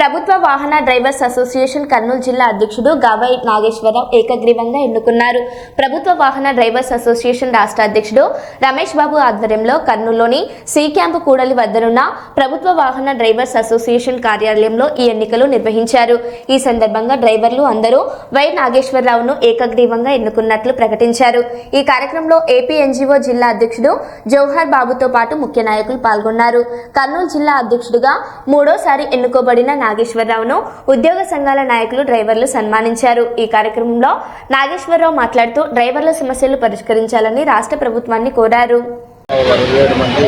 ప్రభుత్వ వాహన drivers association Kurnool జిల్లా అధ్యక్షుడు గావై నాగేశ్వరరావు ఏకగ్రీవంగా ఎన్నుకున్నారు. ప్రభుత్వ వాహన డ్రైవర్స్ అసోసియేషన్ రాష్ట్ర అధ్యక్షుడు రమేష్ బాబు ఆధ్వర్యంలో కర్నూలులోని సి క్యాంపు కూడలి వద్దనున్న ప్రభుత్వ వాహన డ్రైవర్స్ అసోసియేషన్ కార్యాలయంలో ఈ ఎన్నికలు నిర్వహించారు. ఈ సందర్భంగా డ్రైవర్లు అందరూ వై నాగేశ్వరరావును ఏకగ్రీవంగా ఎన్నుకున్నట్లు ప్రకటించారు. ఈ కార్యక్రమంలో ఏపీ ఎన్జీఓ జిల్లా అధ్యక్షుడు జవహర్ బాబుతో పాటు ముఖ్య నాయకులు పాల్గొన్నారు. కర్నూలు జిల్లా అధ్యక్షుడిగా మూడోసారి ఎన్నుకోబడిన నాగేశ్వరరావును ఉద్యోగ సంఘాల నాయకులు డ్రైవర్లు సన్మానించారు. ఈ కార్యక్రమంలో నాగేశ్వరరావు మాట్లాడుతూ డ్రైవర్ల సమస్యలు పరిష్కరించాలని రాష్ట్ర ప్రభుత్వాన్ని కోరారు. ఏడు మంది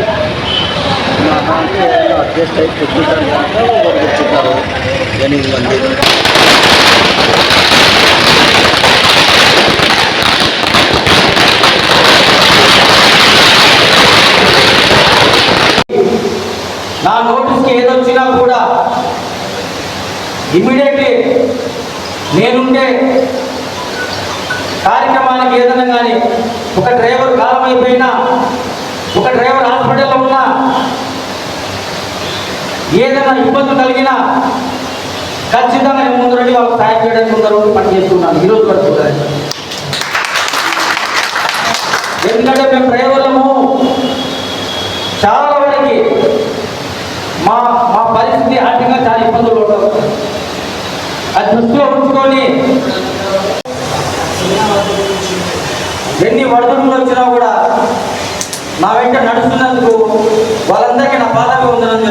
మా ఇమ్మీడియట్లీ నేనుండే కార్యక్రమానికి ఏదైనా కానీ ఒక డ్రైవర్ కాలం అయిపోయినా ఒక డ్రైవర్ హాస్పిటల్లో ఉన్నా ఏదైనా ఇబ్బంది కలిగినా ఖచ్చితంగా నేను ముందు రండి వాళ్ళకి సాయం చేయడానికి ముందు ఉండి పనిచేస్తున్నాను ఈరోజు వరకు ఎందుకంటే మేము డ్రైవర్లము దృష్టిలో ఉంచుకొని ఎన్ని వడదడుగులు వచ్చినా కూడా నా వెంట నడుస్తున్నందుకు వాళ్ళందరికీ నా బాధగా ఉందని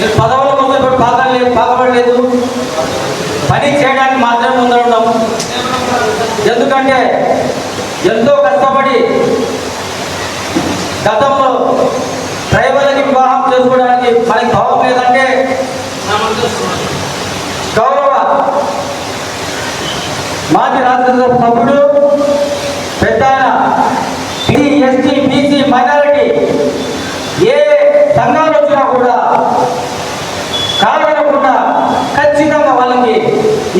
నేను పదవుల కోసం ఇప్పుడు బాధలేదు బాధపడలేదు పని చేయడానికి మాత్రమే ముందరున్నాం ఎందుకంటే ఎంతో కష్టపడి గతంలో డ్రైవర్లకి వివాహం చేసుకోవడానికి మనకి భావం లేదంటే? గౌరవ మాజీ రాష్ట్రసభ సభ్యుడు పెద్ద ఎస్టీ బీసీ మైనారిటీ ఏ సంఘాలు వచ్చినా కూడా కాదనకుండా ఖచ్చితంగా వాళ్ళకి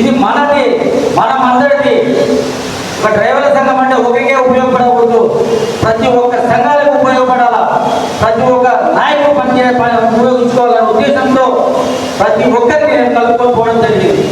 ఇది మనది మనమందరిది. ఒక డ్రైవర్ ఉపయోగించుకోవాలనే ఉద్దేశంతో ప్రతి ఒక్కరికి నేను కలుపుకొని పోవడం జరిగింది.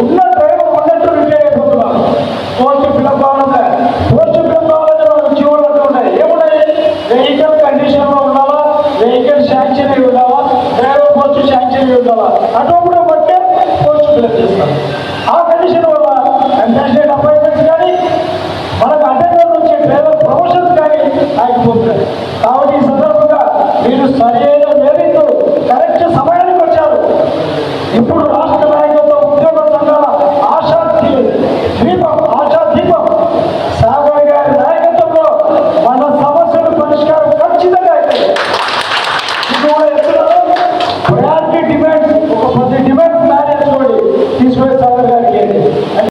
ఉన్న డ్రైవర్ ఉన్నట్టు రిపేర్ అయిపోతున్నారు పోస్ట్ ఫిల్అప్ కావాలంటే పోస్ట్ ఫిల్అప్ కావాలంటే అంటూ ఉన్నాయి. ఏమున్నాయి? వెహికల్ కండిషన్లో ఉండాలా వెహికల్ శాంక్షన్ అయి ఉండాలా డ్రైవర్ పోస్ట్ శాంక్షన్ అయి ఉండాలా అటువంటి బట్టే పోస్ట్ ఫిల్అప్ ఆ కండిషన్ వల్ల కంపాషనేట్ అపాయింట్మెంట్స్ కానీ మనకు అటెండర్ వచ్చే డ్రైవర్ ప్రమోషన్స్ కానీ ఆగిపోతున్నాయి. కాబట్టి ఈ సందర్భంగా మీరు